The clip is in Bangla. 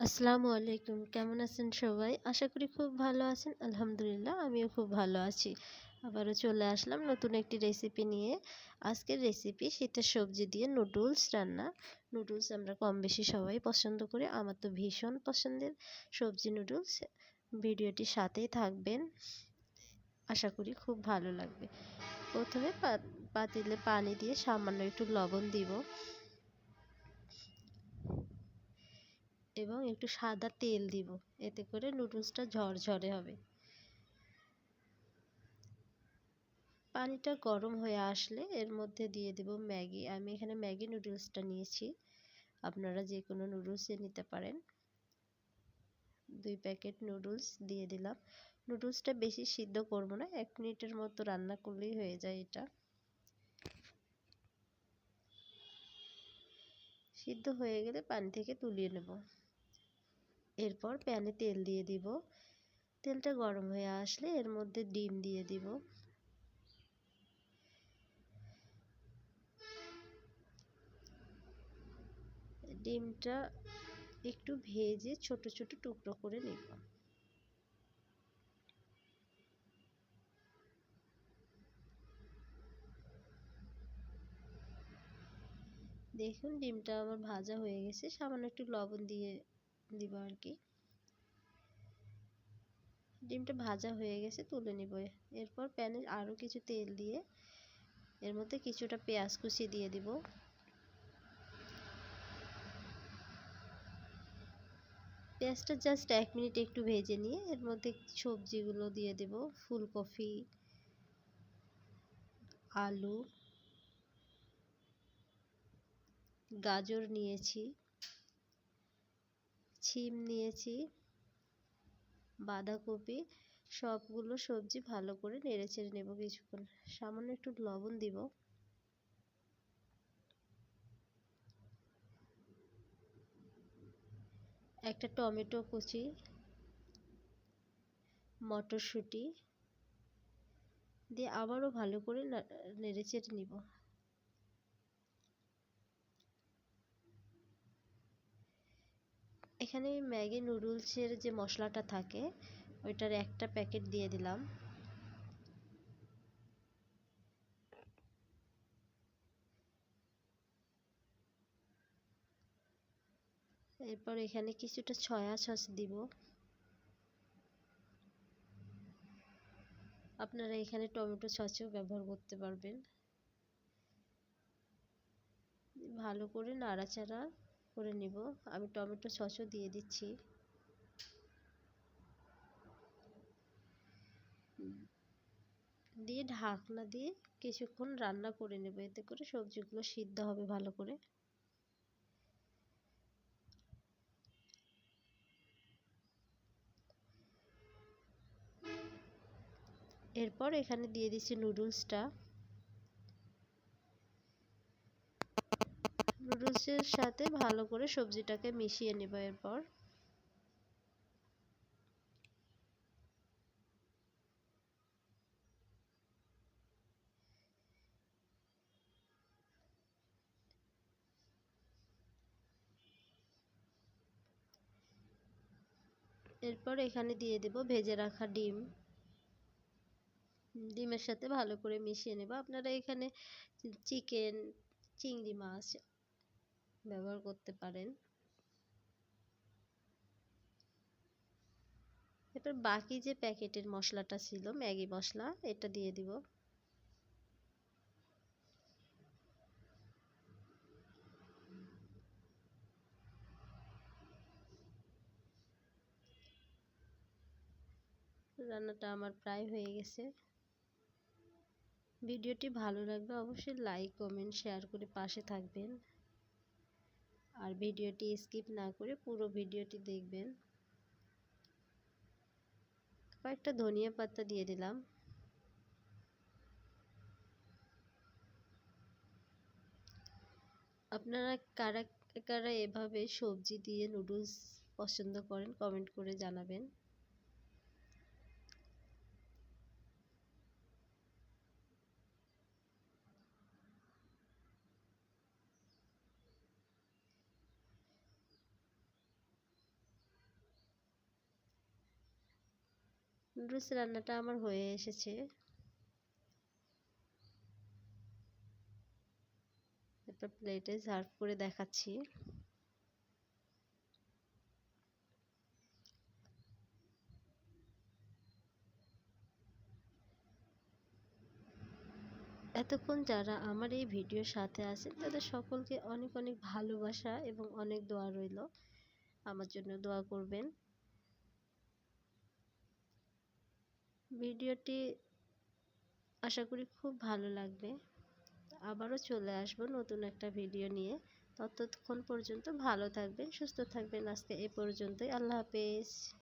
আসসালামু আলাইকুম। কেমন আছেন সবাই? আশা করি খুব ভালো আছেন। আলহামদুলিল্লাহ, আমিও খুব ভালো আছি। আবারও চলে আসলাম নতুন একটি রেসিপি নিয়ে। আজকের রেসিপি শীতের সবজি দিয়ে নুডলস রান্না। নুডলস আমরা কম বেশি সবাই পছন্দ করি। আমার তো ভীষণ পছন্দের সবজি নুডলস ভিডিওটির সাথেই থাকবেন। আশা করি খুব ভালো লাগবে। প্রথমে পাতিলে পানি দিয়ে সামান্য একটু লবণ দিব। এবং একটু সাদা তেল দিব। এতে করে নুডলসটা ঝরঝরে হবে। পানিটা গরম হয়ে আসলে এর মধ্যে দিয়ে দেব ম্যাগি। আমি এখানে ম্যাগি নুডলসটা নিয়েছি। আপনারা যে কোনো নুডলসে নিতে পারেন। দুই প্যাকেট নুডলস দিয়ে দিলাম। নুডলসটা বেশি সিদ্ধ করব না, এক মিনিটের মতো রান্না করলেই হয়ে যায় এটা। সিদ্ধ হয়ে গেলে পানি থেকে তুলিয়ে নেব। এরপর প্যানে তেল দিয়ে দিব। তেলটা গরম হয়ে আসলে এর মধ্যে ডিম দিয়ে দিব। ডিমটা একটু ভেজে ছোট ছোট টুকরো করে নেব। দেখুন, ডিমটা আমার ভাজা হয়ে গেছে। সামান্য একটু লবণ দিয়ে দিব আর কি ডিমটা ভাজা হয়ে গেছে, তুলে নিব। এরপর প্যানে আরও কিছু তেল দিয়ে এর মধ্যে কিছুটা পেঁয়াজ কুচি দিয়ে দিব। পেঁয়াজটা জাস্ট এক মিনিট একটু ভেজে নিয়ে এর মধ্যে সবজিগুলো দিয়ে দেব। ফুলকপি, আলু, গাজর নিয়েছি। ছিম নিয়েছি, বাঁধাকপি, সবগুলো সবজি ভালো করে নেড়ে চেড়ে নেব কিছুক্ষণ। সামান্য একটু লবণ দিব। একটা টমেটো কুচি, মটরশুঁটি, দিয়ে আবারও ভালো করে নেড়ে চেড়ে নিব। এখানে ম্যাগি নুডলসের যে মশলাটা থাকে, ওইটার একটা প্যাকেট দিয়ে দিলাম। এরপর এখানে কিছুটা ছয়া সস দিব। আপনারা এখানে টমেটো সসও ব্যবহার করতে পারবেন। ভালো করে নাড়াচাড়া করে নিব। আমি টমেটো সসও দিয়ে দিচ্ছি। দিয়ে ঢাকনা দিয়ে কিছুক্ষণ রান্না করে নেব। এতে করে সবজিগুলো সিদ্ধ হবে ভালো করে। এরপর এখানে দিয়ে দিচ্ছি নুডলসটা। নুডলসের সাথে ভালো করে সবজিটাকে মিশিয়ে নেব এরপর। এরপর এখানে দিয়ে দেব ভেজে রাখা ডিম। ডিমের সাথে ভালো করে মিশিয়ে নেব। আপনারা এখানে চিকেন, চিংড়ি মাছ ব্যবহার করতে পারেন। এরপর বাকি যে প্যাকেটের মশলাটা ছিল, ম্যাগি মশলা, এটা দিয়ে দিব। রান্নাটা আমার প্রায় হয়ে গেছে। ভিডিওটি ভালো লাগলে অবশ্যই লাইক, কমেন্ট, শেয়ার করে পাশে থাকবেন। আর ভিডিওটি স্কিপ না করে পুরো ভিডিওটি দেখবেন। কয়েকটা ধনিয়া পাতা দিয়ে দিলাম। আপনারা কারা কারা এভাবে সবজি দিয়ে নুডলস পছন্দ করেন কমেন্ট করে জানাবেন। নুডলস রান্নাটা আমার হয়ে এসেছে। একটা প্লেটে সার্ভ করে দেখাচ্ছি। এতক্ষণ যারা আমার এই ভিডিওর সাথে আছেন, তাদের সকলকে অনেক অনেক ভালোবাসা এবং অনেক দোয়া রইল। আমার জন্য দোয়া করবেন। ভিডিওটি আশা করি খুব ভালো লাগবে। আবারও চলে আসব নতুন একটা ভিডিও নিয়ে। ততক্ষণ পর্যন্ত ভালো থাকবেন, সুস্থ থাকবেন। আজকে এ পর্যন্তই। আল্লাহ হাফেজ।